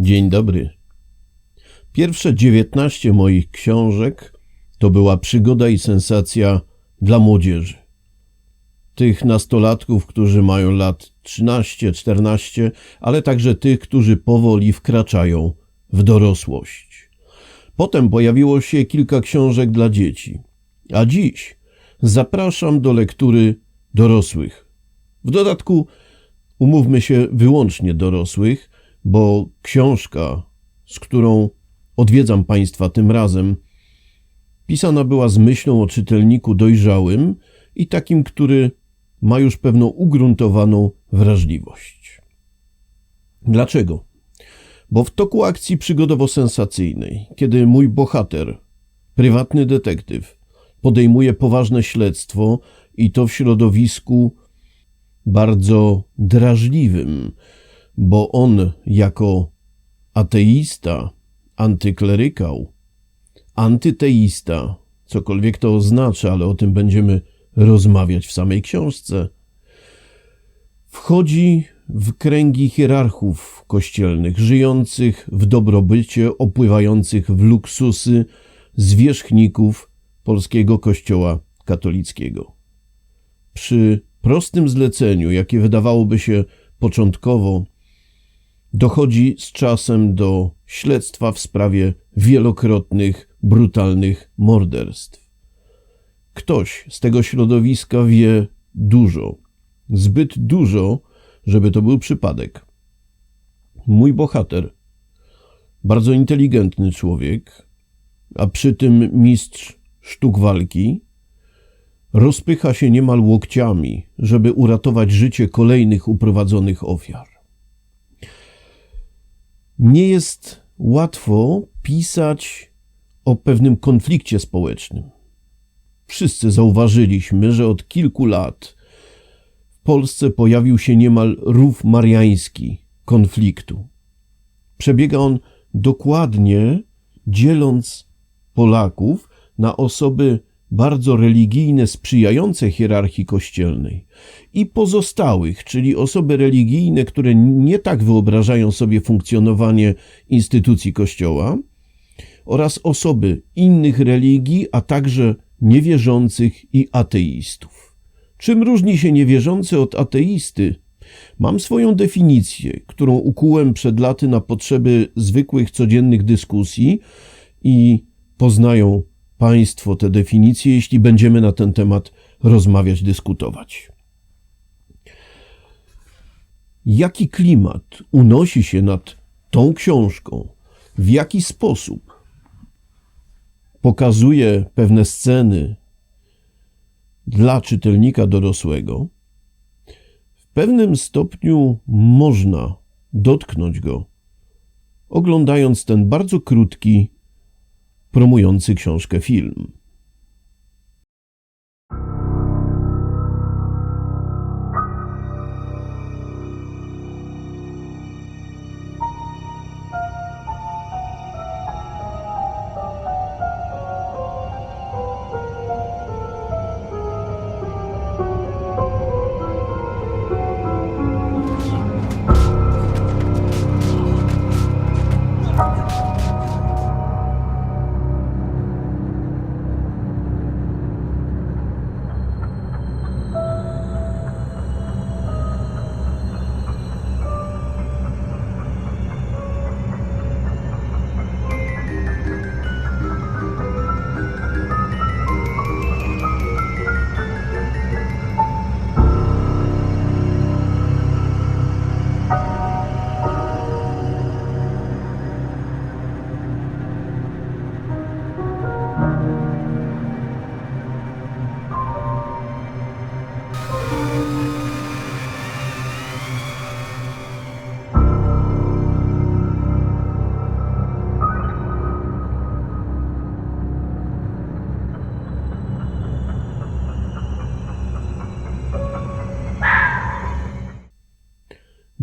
Dzień dobry. Pierwsze dziewiętnaście moich książek to była przygoda i sensacja dla młodzieży. Tych nastolatków, którzy mają lat 13, 14, ale także tych, którzy powoli wkraczają w dorosłość. Potem pojawiło się kilka książek dla dzieci, a dziś zapraszam do lektury dorosłych. W dodatku umówmy się wyłącznie dorosłych, bo książka, z którą odwiedzam Państwa tym razem, pisana była z myślą o czytelniku dojrzałym i takim, który ma już pewną ugruntowaną wrażliwość. Dlaczego? Bo w toku akcji przygodowo-sensacyjnej, kiedy mój bohater, prywatny detektyw, podejmuje poważne śledztwo i to w środowisku bardzo drażliwym, bo on jako ateista, antyklerykał, antyteista, cokolwiek to oznacza, ale o tym będziemy rozmawiać w samej książce, wchodzi w kręgi hierarchów kościelnych, żyjących w dobrobycie, opływających w luksusy zwierzchników polskiego kościoła katolickiego. Przy prostym zleceniu, jakie wydawałoby się początkowo, dochodzi z czasem do śledztwa w sprawie wielokrotnych, brutalnych morderstw. Ktoś z tego środowiska wie dużo, zbyt dużo, żeby to był przypadek. Mój bohater, bardzo inteligentny człowiek, a przy tym mistrz sztuk walki, rozpycha się niemal łokciami, żeby uratować życie kolejnych uprowadzonych ofiar. Nie jest łatwo pisać o pewnym konflikcie społecznym. Wszyscy zauważyliśmy, że od kilku lat w Polsce pojawił się niemal rów mariański konfliktu. Przebiega on dokładnie dzieląc Polaków na osoby bardzo religijne, sprzyjające hierarchii kościelnej i pozostałych, czyli osoby religijne, które nie tak wyobrażają sobie funkcjonowanie instytucji Kościoła, oraz osoby innych religii, a także niewierzących i ateistów. Czym różni się niewierzący od ateisty? Mam swoją definicję, którą ukułem przed laty na potrzeby zwykłych, codziennych dyskusji i poznają Państwo te definicje, jeśli będziemy na ten temat rozmawiać, dyskutować. Jaki klimat unosi się nad tą książką? W jaki sposób pokazuje pewne sceny dla czytelnika dorosłego? W pewnym stopniu można dotknąć go, oglądając ten bardzo krótki promujący książkę film.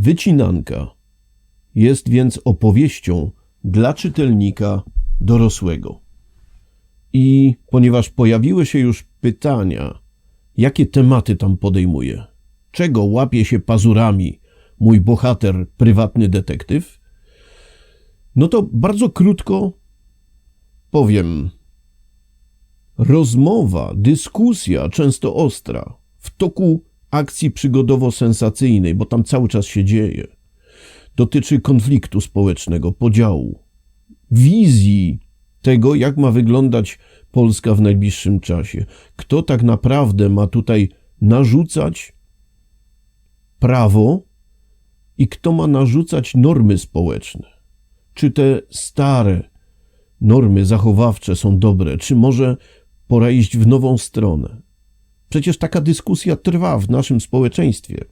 Wycinanka jest więc opowieścią dla czytelnika dorosłego. I ponieważ pojawiły się już pytania, jakie tematy tam podejmuje, czego łapie się pazurami mój bohater, prywatny detektyw, No to bardzo krótko powiem. Rozmowa, dyskusja, często ostra, w toku akcji przygodowo-sensacyjnej, bo tam cały czas się dzieje, dotyczy konfliktu społecznego, podziału, wizji tego, jak ma wyglądać Polska w najbliższym czasie. Kto tak naprawdę ma tutaj narzucać prawo i kto ma narzucać normy społeczne. Czy te stare normy zachowawcze są dobre, czy może pora iść w nową stronę? Przecież taka dyskusja trwa w naszym społeczeństwie.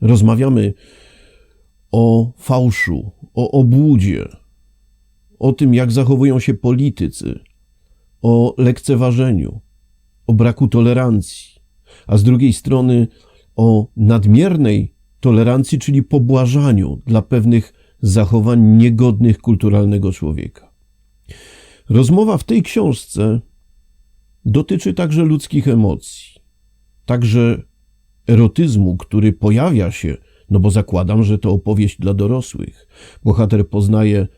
Rozmawiamy o fałszu, o obłudzie, o tym, jak zachowują się politycy, o lekceważeniu, o braku tolerancji, a z drugiej strony o nadmiernej tolerancji, czyli pobłażaniu dla pewnych zachowań niegodnych kulturalnego człowieka. Rozmowa w tej książce dotyczy także ludzkich emocji, także erotyzmu, który pojawia się, no bo zakładam, że to opowieść dla dorosłych. Bohater poznaje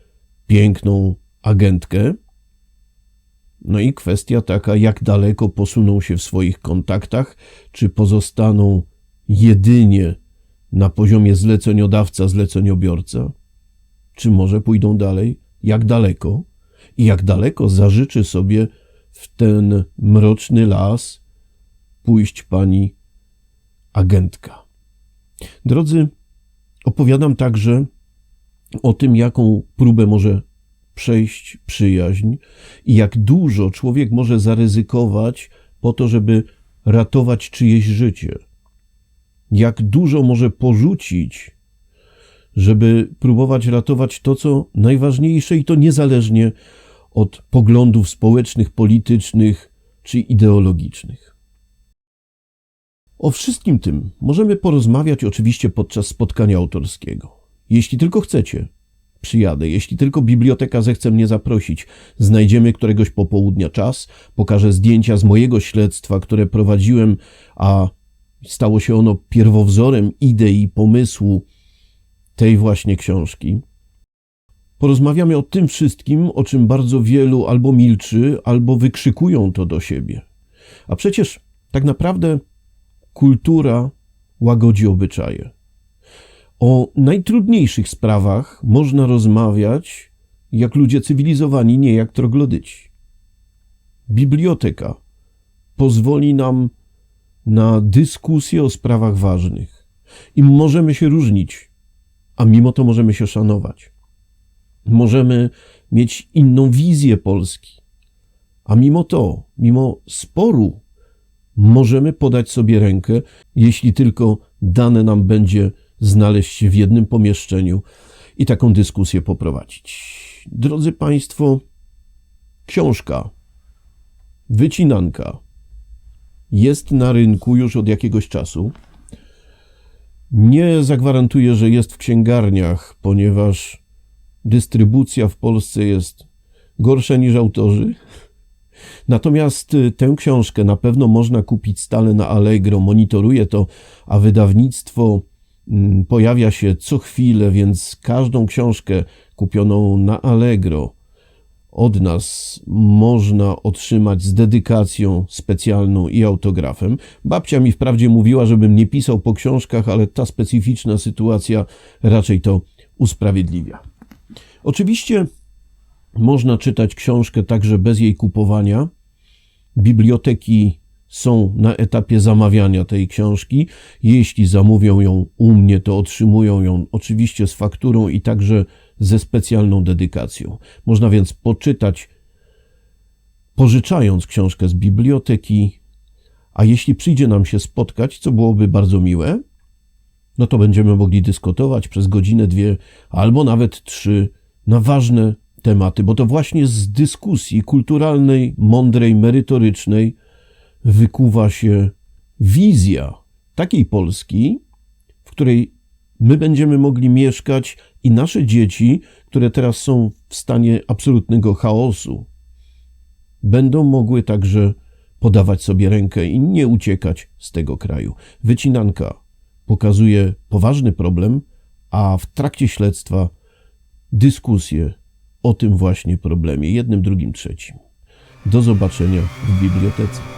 piękną agentkę, no i kwestia taka, jak daleko posuną się w swoich kontaktach, czy pozostaną jedynie na poziomie zleceniodawca-zleceniobiorca, czy może pójdą dalej, jak daleko i jak daleko zażyczy sobie w ten mroczny las pójść pani agentka. Drodzy, opowiadam także o tym, jaką próbę może przejść przyjaźń i jak dużo człowiek może zaryzykować po to, żeby ratować czyjeś życie. Jak dużo może porzucić, żeby próbować ratować to, co najważniejsze i to niezależnie od poglądów społecznych, politycznych czy ideologicznych. O wszystkim tym możemy porozmawiać oczywiście podczas spotkania autorskiego. Jeśli tylko chcecie, przyjadę. Jeśli tylko biblioteka zechce mnie zaprosić, znajdziemy któregoś popołudnia czas, pokażę zdjęcia z mojego śledztwa, które prowadziłem, a stało się ono pierwowzorem idei i pomysłu tej właśnie książki. Porozmawiamy o tym wszystkim, o czym bardzo wielu albo milczy, albo wykrzykują to do siebie. A przecież tak naprawdę kultura łagodzi obyczaje. O najtrudniejszych sprawach można rozmawiać jak ludzie cywilizowani, nie jak troglodyci. Biblioteka pozwoli nam na dyskusję o sprawach ważnych. I możemy się różnić, a mimo to możemy się szanować. Możemy mieć inną wizję Polski, a mimo to, mimo sporu, możemy podać sobie rękę, jeśli tylko dane nam będzie znaleźć się w jednym pomieszczeniu i taką dyskusję poprowadzić. Drodzy Państwo, książka, wycinanka jest na rynku już od jakiegoś czasu. Nie zagwarantuję, że jest w księgarniach, ponieważ dystrybucja w Polsce jest gorsza niż autorzy. Natomiast y, tę książkę na pewno można kupić stale na Allegro, monitoruje to, a wydawnictwo mm, pojawia się co chwilę, więc każdą książkę kupioną na Allegro od nas można otrzymać z dedykacją specjalną i autografem. Babcia mi wprawdzie mówiła, żebym nie pisał po książkach, ale ta specyficzna sytuacja raczej to usprawiedliwia. Oczywiście można czytać książkę także bez jej kupowania. Biblioteki są na etapie zamawiania tej książki. Jeśli zamówią ją u mnie, to otrzymują ją oczywiście z fakturą i także ze specjalną dedykacją. Można więc poczytać, pożyczając książkę z biblioteki, a jeśli przyjdzie nam się spotkać, co byłoby bardzo miłe, no to będziemy mogli dyskutować przez godzinę, dwie albo nawet trzy na ważne tematy, bo to właśnie z dyskusji kulturalnej, mądrej, merytorycznej wykuwa się wizja takiej Polski, w której my będziemy mogli mieszkać i nasze dzieci, które teraz są w stanie absolutnego chaosu, będą mogły także podawać sobie rękę i nie uciekać z tego kraju. Wycinanka pokazuje poważny problem, a w trakcie śledztwa dyskusję o tym właśnie problemie, jednym, drugim, trzecim. Do zobaczenia w bibliotece.